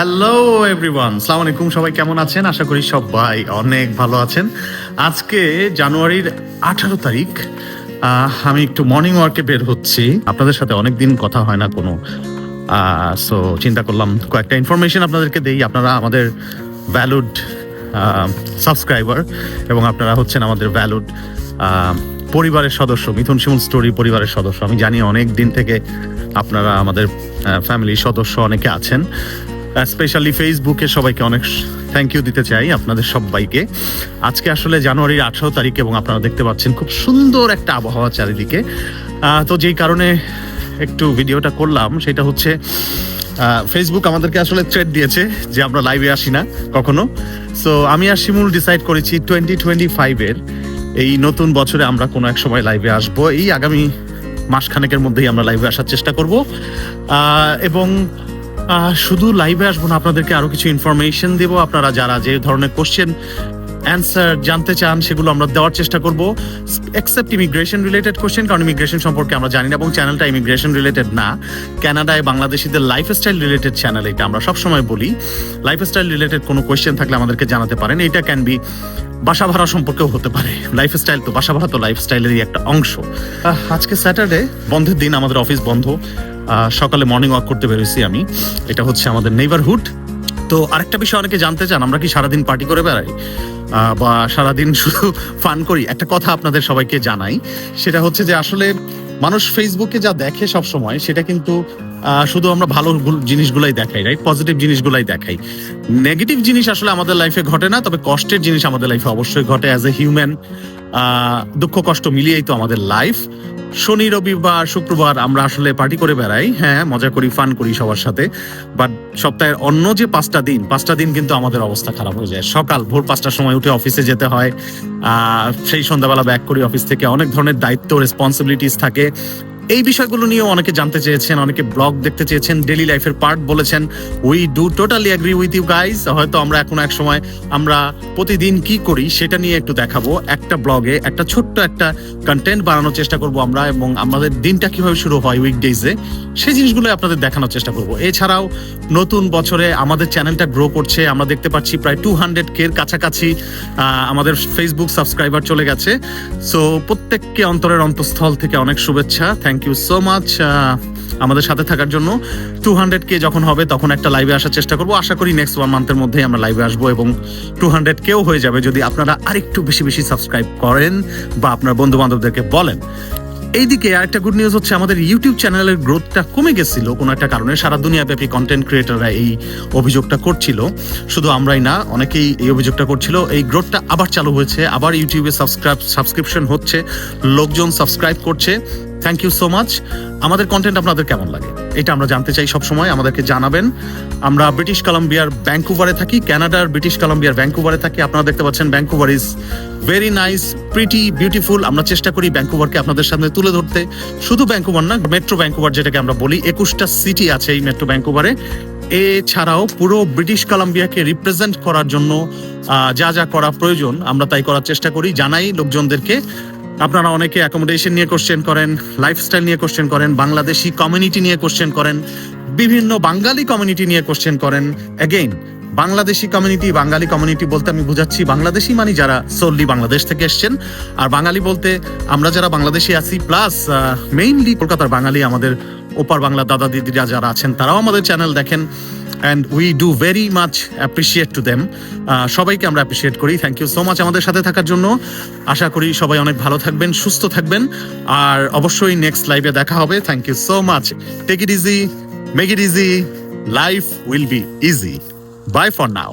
Hello everyone সালাম আলাইকুম। সবাই কেমন আছেন? আশা করি সবাই অনেক ভালো আছেন। আজকে জানুয়ারির আঠারো তারিখ আমি একটু মর্নিং ওয়ার্কে বের হচ্ছি। আপনাদের সাথে অনেক দিন কথা হয় না কোনো। সো চিন্তা করলাম কয়েকটা ইনফরমেশন আপনাদেরকে দেই। আপনারা আমাদের ভ্যালুড সাবস্ক্রাইবার এবং আপনারা হচ্ছেন আমাদের ভ্যালুড পরিবারের সদস্য, মিথুন শিমুল স্টোরি পরিবারের সদস্য। আমি জানি অনেক দিন থেকে আপনারা আমাদের ফ্যামিলির সদস্য অনেকে আছেন। স্পেশালি ফেসবুকে সবাইকে অনেক থ্যাংক ইউ দিতে চাই আপনাদের সবাইকে। আজকে আসলে জানুয়ারির আঠারো তারিখ এবং আপনারা দেখতে পাচ্ছেন খুব সুন্দর একটা আবহাওয়া চারিদিকে। তো যেই কারণে একটু ভিডিওটা করলাম, সেটা হচ্ছে ফেসবুক আমাদেরকে আসলে থ্রেড দিয়েছে যে আমরা লাইভে আসি না কখনো। সো আমি আর শিমুল ডিসাইড করেছি টোয়েন্টি টোয়েন্টি ফাইভের এই নতুন বছরে আমরা কোনো এক সময় লাইভে আসব। এই আগামী মাসখানেকের মধ্যেই আমরা লাইভে আসার চেষ্টা করব। এবং শুধু লাইভে আসব না আপনাদেরকে আরও কিছু ইনফরমেশন দেবো। আপনারা যারা যে ধরনের কোশ্চেন অ্যান্সার জানতে চান সেগুলো আমরা দেওয়ার চেষ্টা করব। এক্সেপ্ট ইমিগ্রেশন রিলেটেড কোশ্চেন কারণ ইমিগ্রেশন সম্পর্কে আমরা জানি না এবং চ্যানেলটা ইমিগ্রেশন রিলেটেড না। কানাডায় বাংলাদেশিদের লাইফস্টাইল রিলেটেড চ্যানেল এটা আমরা সবসময় বলি। লাইফস্টাইল রিলেটেড কোনো কোয়েশ্চেন থাকলে আমাদেরকে জানাতে পারেন। এটা ক্যান বি বাসা ভাড়া সম্পর্কেও হতে পারে। লাইফস্টাইল তো বাসা ভাড়া তো লাইফস্টাইলেরই একটা অংশ। আজকে স্যাটারডে বন্ধের দিন আমাদের অফিস বন্ধ। সকালে মর্নিং ওয়াক করতে বেরোইছি আমি। এটা হচ্ছে আমাদের নেইবারহুড তো আরেকটা বিষয় অনেকে জানতে চান, আমরা কি সারাদিন পার্টি করে বেড়াই? বা সারাদিন শুধু ফান করি? একটা কথা আপনাদের সবাইকে জানাই, সেটা হচ্ছে যে আসলে মানুষ ফেসবুকে যা দেখে সব সময় সেটা কিন্তু শুধু আমরা ভালো জিনিসগুলাই দেখাই রাইট পজিটিভ জিনিসগুলাই দেখাই। নেগেটিভ জিনিস আসলে আমাদের লাইফে ঘটে না, তবে কষ্টের জিনিস আমাদের লাইফে অবশ্যই ঘটে অ্যাজ এ হিউম্যান দুঃখ কষ্ট মিলিয়েই তো আমাদের লাইফ শনি রবিবার শুক্রবার আমরা আসলে পার্টি করে বেড়াই। হ্যাঁ মজা করি ফান করি সবার সাথে। বাট সপ্তাহের অন্য যে পাঁচটা দিন পাঁচটা দিন কিন্তু আমাদের অবস্থা খারাপ হয়ে যায়। সকাল, ভোর পাঁচটার সময় উঠে অফিসে যেতে হয়। সেই সন্ধ্যাবেলা ব্যাক করি অফিস থেকে। অনেক ধরনের দায়িত্ব রেসপন্সিবিলিটিস থাকে। এই বিষয়গুলো নিয়েও অনেকে জানতে চেয়েছেন, অনেকে ব্লগ দেখতে চেয়েছেন ডেলি লাইফের পার্ট বলেছেন। We do totally agree with you guys হয়তো আমরা এখন এক সময় আমরা প্রতিদিন কি করি সেটা নিয়ে একটু দেখাবো। একটা ব্লগে একটা ছোট্ট একটা কন্টেন্ট বানানোর চেষ্টা করব আমরা এবং আমাদের দিনটা কীভাবে শুরু হয় উইকডেজে সেই জিনিসগুলো আপনাদের দেখানোর চেষ্টা করব। এছাড়াও নতুন বছরে আমাদের চ্যানেলটা গ্রো করছে। আমরা দেখতে পাচ্ছি প্রায় টু হান্ড্রেড কের কাছাকাছি আমাদের ফেসবুক সাবস্ক্রাইবার চলে গেছে। সো প্রত্যেককে অন্তরের অন্তঃস্থল থেকে অনেক শুভেচ্ছা। থ্যাংক ইউ সো মাচ আমাদের সাথে থাকার জন্য। টু হান্ড্রেড কে যখন হবে, তখন একটা লাইভে আসার চেষ্টা করব। আশা করি নেক্সট ওয়ান মান্থের মধ্যেই আমরা লাইভে আসব এবং টু হান্ড্রেড কেও হয়ে যাবে যদি আপনারা আরেকটু বেশি বেশি সাবস্ক্রাইব করেন বা আপনার বন্ধু বান্ধবদেরকে বলেন। এইদিকে আরেকটা গুড নিউজ হচ্ছে, আমাদের ইউটিউব চ্যানেলের গ্রোথটা কমে গেছিল কোনো একটা কারণে। সারা দুনিয়াব্যাপী কন্টেন্ট ক্রিয়েটাররা এই অভিযোগটা করছিল। শুধু আমরাই না, অনেকেই এই অভিযোগটা করছিল। এই গ্রোথটা আবার চালু হয়েছে, আবার ইউটিউবে সাবস্ক্রাইব সাবস্ক্রিপশন হচ্ছে, লোকজন সাবস্ক্রাইব করছে। থ্যাংক ইউ সো মাচ আমাদের কন্টেন্ট আপনাদের কেমন লাগে? এটা আমরা জানতে চাই সব সময় আমাদেরকে জানাবেন। আমরা ব্রিটিশ কলম্বিয়ার ব্যাঙ্কুভারে থাকি কানাডার ব্রিটিশ কলম্বিয়ার ব্যাঙ্কুভারে থাকি। আপনারা দেখতে পাচ্ছেন Vancouver is very nice pretty beautiful আমরা চেষ্টা করি ব্যাঙ্কুভারকে আপনাদের সামনে তুলে ধরতে। শুধু ব্যাঙ্কুভার না মেট্রো ব্যাঙ্কুভার যেটাকে আমরা বলি, একুশটা সিটি আছে এই মেট্রো ব্যাঙ্কুভারে এছাড়াও পুরো ব্রিটিশ কলাম্বিয়াকে রিপ্রেজেন্ট করার জন্য যা যা করা প্রয়োজন, আমরা তাই করার চেষ্টা করি। জানাই লোকজনদেরকে। আপনারা অনেকে অ্যাকোমোডেশন নিয়ে কোশ্চেন করেন লাইফস্টাইল নিয়ে কোশ্চেন করেন, বাংলাদেশি কমিউনিটি নিয়ে কোশ্চেন করেন, বিভিন্ন বাঙালি কমিউনিটি নিয়ে কোশ্চেন করেন। Again Bangladeshi community Bangali community বলতে আমি বুঝাচ্ছি বাংলাদেশি মানে যারা সোললি বাংলাদেশ থেকে এসছেন। আর বাঙালি বলতে আমরা যারা বাংলাদেশি আছি প্লাস মেইনলি কলকাতার বাঙালি আমাদের ওপার বাংলা দাদা দিদিরা যারা আছেন, তারাও আমাদের চ্যানেল দেখেন। And we do very much appreciate to them সবাইকে আমরা অ্যাপ্রিসিয়েট করি। থ্যাংক ইউ সো মাচ আমাদের সাথে থাকার জন্য। আশা করি সবাই অনেক ভালো থাকবেন, সুস্থ থাকবেন। আর অবশ্যই নেক্সট লাইভে দেখা হবে। Thank you so much take it easy make it easy life will be easy bye for now